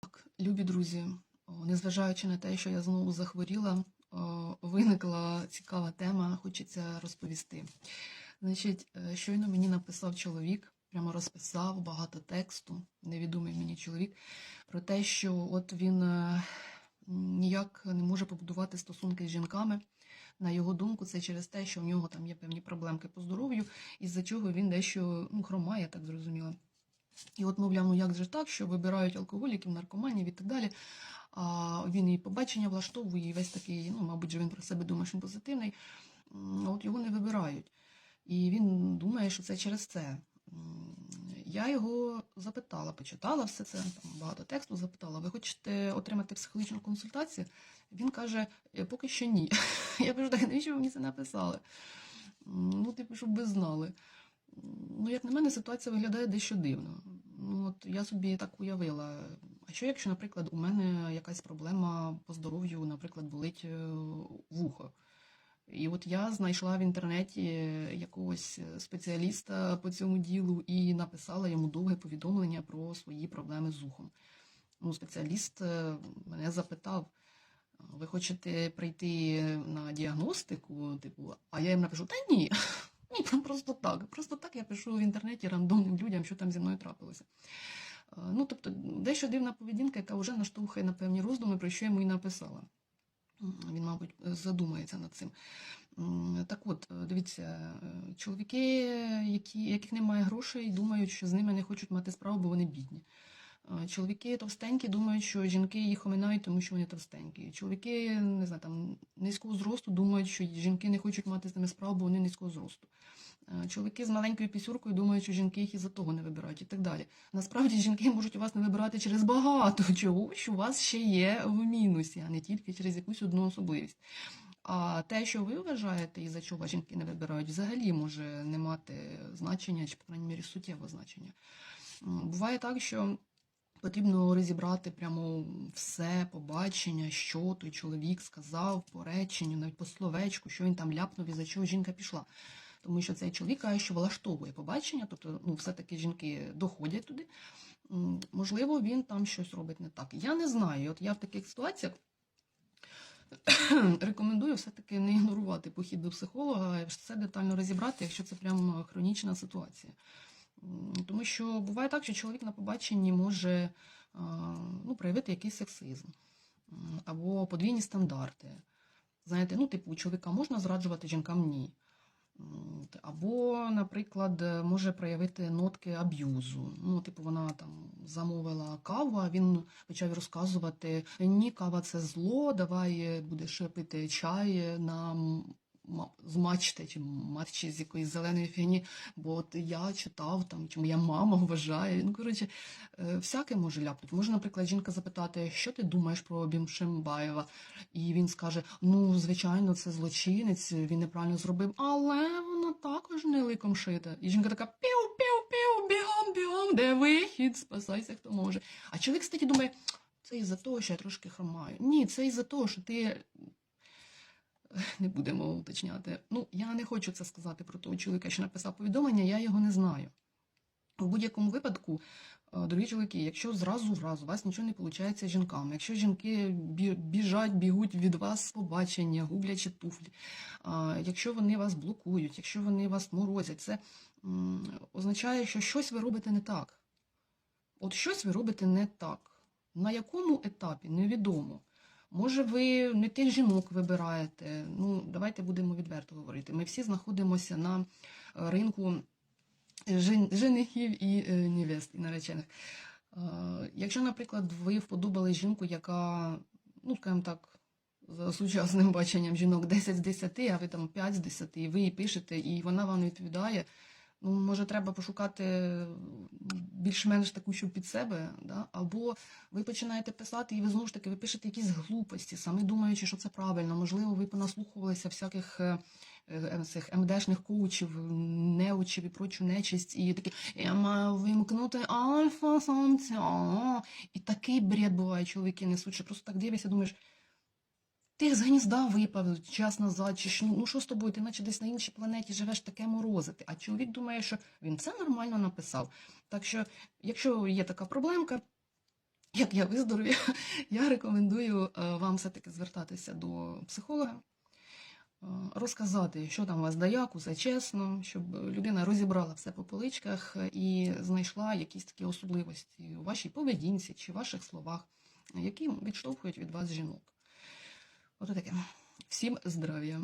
Так, любі друзі, незважаючи на те, що я знову захворіла, виникла цікава тема, хочеться розповісти. Значить, е, щойно мені написав чоловік, прямо розписав багато тексту, невідомий мені чоловік, про те, що от він е, ніяк не може побудувати стосунки з жінками. На його думку, це через те, що в нього там є певні проблемки по здоров'ю, із-за чого він дещо ну, хромає, так зрозуміло. І от, мовляв, ну як же так, що вибирають алкоголіків, наркоманів і так далі. А він і побачення влаштовує, і весь такий, ну, мабуть, же він про себе думає, що він позитивний. А От його не вибирають. І він думає, що це через це. Я його запитала, почитала все це, там багато тексту запитала. Ви хочете отримати психологічну консультацію? Він каже, «Е, поки що ні. Я кажу, так навіщо ви мені це написали? Ну, типу, щоб ви знали. Ну, як на мене, ситуація виглядає дещо дивно. Ну, от я собі так уявила. А що, якщо, наприклад, у мене якась проблема по здоров'ю, наприклад, болить е, вухо? І от я знайшла в інтернеті якогось спеціаліста по цьому ділу і написала йому довге повідомлення про свої проблеми з ухом. Ну, спеціаліст е, мене запитав: ви хочете прийти на діагностику? Типу, а я їм напишу: та ні. Ні, просто так. Просто так я пишу в інтернеті рандомним людям, що там зі мною трапилося. Е, Ну, тобто, дещо дивна поведінка, яка вже наштовхує на певні роздуми, про що я йому і написала. Він, мабуть, задумається над цим. Так от, е, дивіться, е, чоловіки, які, яких немає грошей, думають, що з ними не хочуть мати справу, бо вони бідні. Е, Чоловіки товстенькі думають, що жінки їх оминають, тому що вони товстенькі. Чоловіки, не знаю, там низького зросту думають, що жінки не хочуть мати з ними справу, бо вони низького зросту. Е, Чоловіки з маленькою пісюркою думають, що жінки їх із-за того не вибирають і так далі. Насправді жінки можуть у вас не вибирати через багато чого, що у вас ще є в мінусі, а не тільки через якусь одну особливість. А те, що ви вважаєте, і за чого жінки не вибирають, взагалі може не мати значення, чи, по крайній мірі, суттєвого значення. Буває так, що потрібно розібрати прямо все побачення, що той чоловік сказав по реченню, навіть по словечку, що він там ляпнув і за чого жінка пішла. Тому що цей чоловік каже, що влаштовує побачення, тобто ну, все-таки жінки доходять туди. Можливо, він там щось робить не так. Я не знаю. От я в таких ситуаціях рекомендую все-таки не ігнорувати похід до психолога, все детально розібрати, якщо це прям хронічна ситуація. Тому що буває так, що чоловік на побаченні може ну, проявити якийсь сексизм або подвійні стандарти. Знаєте, ну, типу, чоловіка можна зраджувати жінкам ні. Або, наприклад, може проявити нотки аб'юзу. Ну, типу, вона там замовила каву, а він почав розказувати: ні, кава це зло, давай е, будеш пити чай на з мачти чи матчі з якоїсь зеленої фігні, бо от я читав там, чи моя мама вважає. Ну, коротше, е, всяке може ляпнути. Може, наприклад, жінка запитати, що ти думаєш про Бімшембаєва? І він скаже: ну, звичайно, це злочинець, він неправильно зробив, але вона також не ликом шита. І жінка така пів-пів-пів, бігом, бігом, де вихід, спасайся, хто може. А чоловік, кстати, думає, це із-за того, що я трошки хромаю. Ні, це із-за того, що ти. Не будемо уточняти. Ну, я не хочу це сказати про того чоловіка, що написав повідомлення, я його не знаю. У будь-якому випадку, е, дорогі чоловіки, якщо зразу в раз у вас нічого не виходить з жінками, якщо жінки біжать, бігуть від вас побачення, гублячи туфлі, якщо вони вас блокують, якщо вони вас морозять, це означає, що щось ви робите не так. От щось ви робите не так. На якому етапі невідомо. Може, ви не тих жінок вибираєте. Ну, давайте будемо відверто говорити. Ми всі знаходимося на е, ринку женихів і е, невест, і наречених. Е, Якщо, наприклад, ви вподобали жінку, яка, ну, скажімо так, за сучасним баченням жінок 10 з 10, а ви там 5 з 10, і ви їй пишете, і вона вам відповідає. Ну, може, треба пошукати більш-менш таку, що під себе, да? або ви починаєте писати, і ви знову ж таки ви пишете якісь глупості, саме думаючи, що це правильно. Можливо, ви понаслухувалися всяких е, е, цих МДшних коучів, неучів і прочу нечисть, і такі я маю вимкнути альфа самця. І такий бред буває, чоловіки несуть, що просто так дивишся, думаєш. Ти з гнізда випав час назад, чи ну що з тобою, ти наче десь на іншій планеті живеш таке морозити. А чоловік думає, що він це нормально написав. Так що, якщо є така проблемка, як я виздоровію, я рекомендую е, вам все-таки звертатися до психолога, е, розказати, що там у вас да як, усе чесно, щоб людина розібрала все по поличках і знайшла якісь такі особливості у вашій поведінці чи ваших словах, які відштовхують від вас жінок. Ото таке. Всім здоров'я!